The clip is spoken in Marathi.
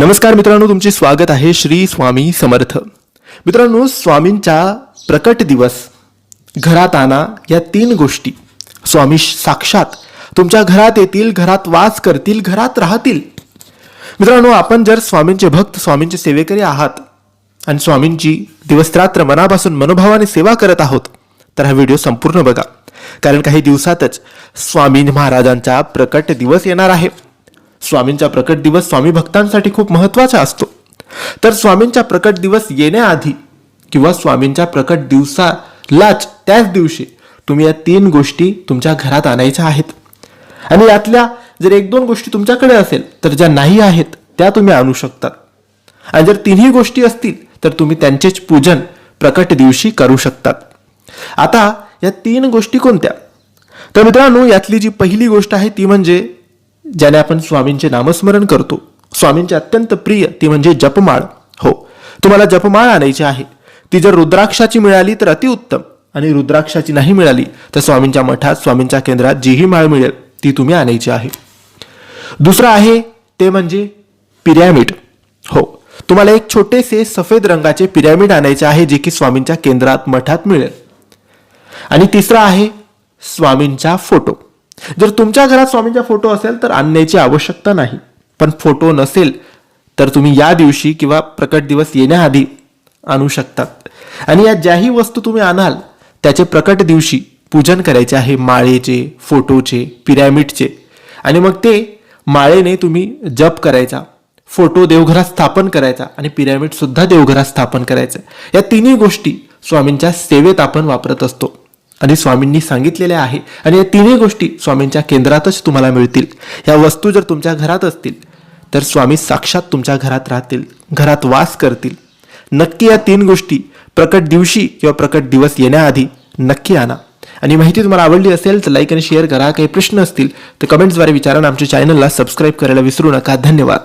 नमस्कार मित्रांनो तुमचे स्वागत आहे श्री स्वामी समर्थ. मित्रांनो स्वामींच्या प्रकट दिवस घरात आणा या तीन गोष्टी. स्वामी साक्षात तुमच्या घरात येतील घरात वास करतील घरात राहतील. मित्रांनो आपण जर स्वामींचे भक्त स्वामींचे सेवेकरी आहात आणि स्वामींची दिवसरात्र मनापासून मनोभावाने सेवा करत आहोत तर हा व्हिडिओ संपूर्ण बघा. कारण काही दिवसातच स्वामी महाराजांचा प्रकट दिवस येणार आहे. स्वामींचा प्रकट दिवस स्वामी भक्तांसाठी खूप महत्त्वाचा असतो. तर स्वामींचा प्रकट दिवस येण्याआधी किंवा स्वामींच्या प्रकट दिवसालाच त्याच दिवशी तुम्ही या तीन गोष्टी तुमच्या घरात आणायच्या आहेत. आणि यातल्या जर एक दोन गोष्टी तुमच्याकडे असेल तर ज्या नाही आहेत त्या तुम्ही आणू शकतात आणि जर तिन्ही गोष्टी असतील तर तुम्ही त्यांचेच पूजन प्रकट दिवशी करू शकतात. आता या तीन गोष्टी कोणत्या? तर मित्रांनो यातली जी पहिली गोष्ट आहे ती म्हणजे ज्याने आपण स्वामींचे नामस्मरण करतो. स्वामींचे अत्यंत प्रिय ती म्हणजे जपमाळ. हो तुम्हाला जपमाळ आणायची आहे. ती जर रुद्राक्षाची मिळाली तर अतिउत्तम आणि रुद्राक्षाची नाही मिळाली तर स्वामींच्या मठात स्वामींच्या केंद्रात जीही माळ मिळेल ती तुम्ही आणायची आहे. दुसरं आहे ते म्हणजे पिरॅमिड. हो तुम्हाला एक छोटेसे सफेद रंगाचे पिरॅमिड आणायचे आहे जे की स्वामींच्या केंद्रात मठात मिळेल. आणि तिसरं आहे स्वामींचा फोटो. जर तुमच्या घरात स्वामींचा फोटो असेल तर आणण्याची आवश्यकता नाही. पण फोटो नसेल तर तुम्ही या दिवशी किंवा प्रकट दिवस येण्याआधी आणू शकतात. आणि या ज्याही वस्तू तुम्ही आणाल त्याचे प्रकट दिवशी पूजन करायचे आहे माळेचे फोटोचे पिरॅमिडचे. आणि मग ते माळेने तुम्ही जप करायचा फोटो देवघरात स्थापन करायचा आणि पिरॅमिड सुद्धा देवघरात स्थापन करायचं. या तिन्ही गोष्टी स्वामींच्या सेवेत आपण वापरत असतो. आणि स्वामींनी सांगितलेल्या आहे आणि या तिन्ही गोष्टी स्वामींच्या केंद्रातच तुम्हाला मिळतील. या वस्तू जर तुमच्या घरात असतील तर स्वामी साक्षात तुमच्या घरात राहतील घरात वास करतील. नक्की या तीन गोष्टी प्रकट दिवशी किंवा प्रकट दिवस येण्याआधी नक्की आणा. आणि माहिती तुम्हाला आवडली असेल तर लाईक आणि शेअर करा. काही प्रश्न असतील तर कमेंट्सद्वारे विचारा आणि आमच्या चॅनलला सबस्क्राईब करायला विसरू नका. धन्यवाद.